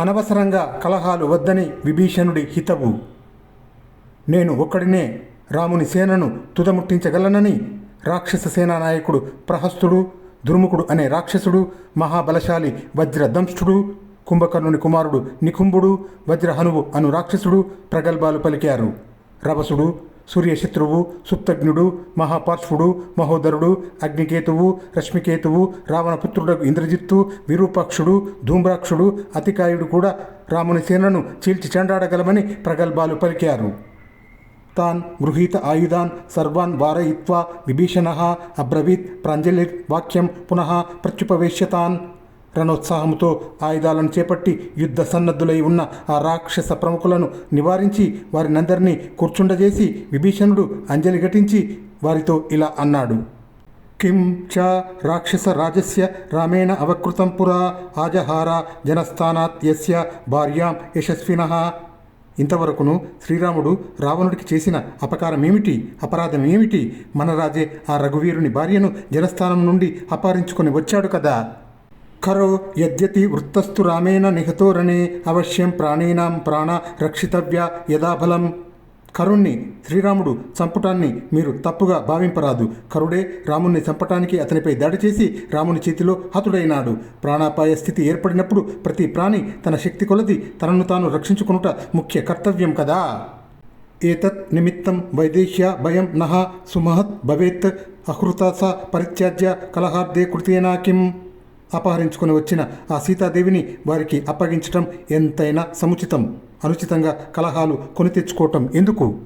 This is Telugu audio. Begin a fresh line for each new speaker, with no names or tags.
అనవసరంగా కలహాలు వద్దని విభీషణుడి హితవు. నేను ఒక్కడినే రాముని సేనను తుదముట్టించగలనని రాక్షస సేనా నాయకుడు ప్రహస్తుడు దుర్ముఖుడు అనే రాక్షసుడు మహాబలశాలి వజ్రదంష్టుడు కుంభకర్ణుని కుమారుడు నికుంభుడు వజ్రహనువు అను రాక్షసుడు ప్రగల్భాలు పలికారు. రభసుడు సూర్యశత్రువు సుప్తజ్ఞుడు మహాపార్శ్వుడు మహోదరుడు అగ్నికేతువు రశ్మికేతువు రావణపుత్రుడు ఇంద్రజిత్తు విరూపాక్షుడు ధూమ్రాక్షుడు అతికాయుడు కూడా రాముని సేనను చీల్చి చెండాడగలమని ప్రగల్భాలు పలికారు. తాన్ గృహీత ఆయుధాన్ సర్వాన్ వారయిత్వా విభీషణ అబ్రవీత్ ప్రాంజలి వాక్యం పునః ప్రత్యుపవేశ్యతాన్. రణోత్సాహంతో ఆయుధాలను చేపట్టి యుద్ధ సన్నద్ధులై ఉన్న ఆ రాక్షస ప్రముఖులను నివారించి వారినందరినీ కూర్చుండజేసి విభీషణుడు అంజలి ఘటించి వారితో ఇలా అన్నాడు. కిం చ రాక్షస రాజస్య రామేణ అవకృతం పురా ఆజహార జనస్థానాత్ యస్య భార్యాం యశస్విన. ఇంతవరకును శ్రీరాముడు రావణుడికి చేసిన అపకారం ఏమిటి అపరాధం ఏమిటి మన రాజే ఆ రఘువీరుని భార్యను జనస్థానం నుండి అపహరించుకొని వచ్చాడు కదా? ఖరో యద్యతి వృత్తస్థు రామేణ నిహతోరణే అవశ్యం ప్రాణీనాం ప్రాణ రక్షితవ్య యథాబలం కరుణ్ణి శ్రీరాముడు చంపటాన్ని మీరు తప్పుగా భావింపరాదు. కరుడే రాముణ్ణి చంపటానికి అతనిపై దాడి చేసి రాముని చేతిలో హతుడైనాడు. ప్రాణాపాయ స్థితి ఏర్పడినప్పుడు ప్రతి ప్రాణి తన శక్తి కొలది తనను తాను రక్షించుకొనుట ముఖ్య కర్తవ్యం కదా. ఏతత్ నిమిత్తం వైదేశ్య భయం నహ సుమహత్ భవేత్ అహృతాస పరిత్యాజ్య కలహార్దే కృతేనా కిం. అపహరించుకొని వచ్చిన ఆ సీతాదేవిని వారికి అప్పగించటం ఎంతైనా సముచితం. అనుచితంగా కలహాలు కొని తెచ్చుకోవటం ఎందుకు?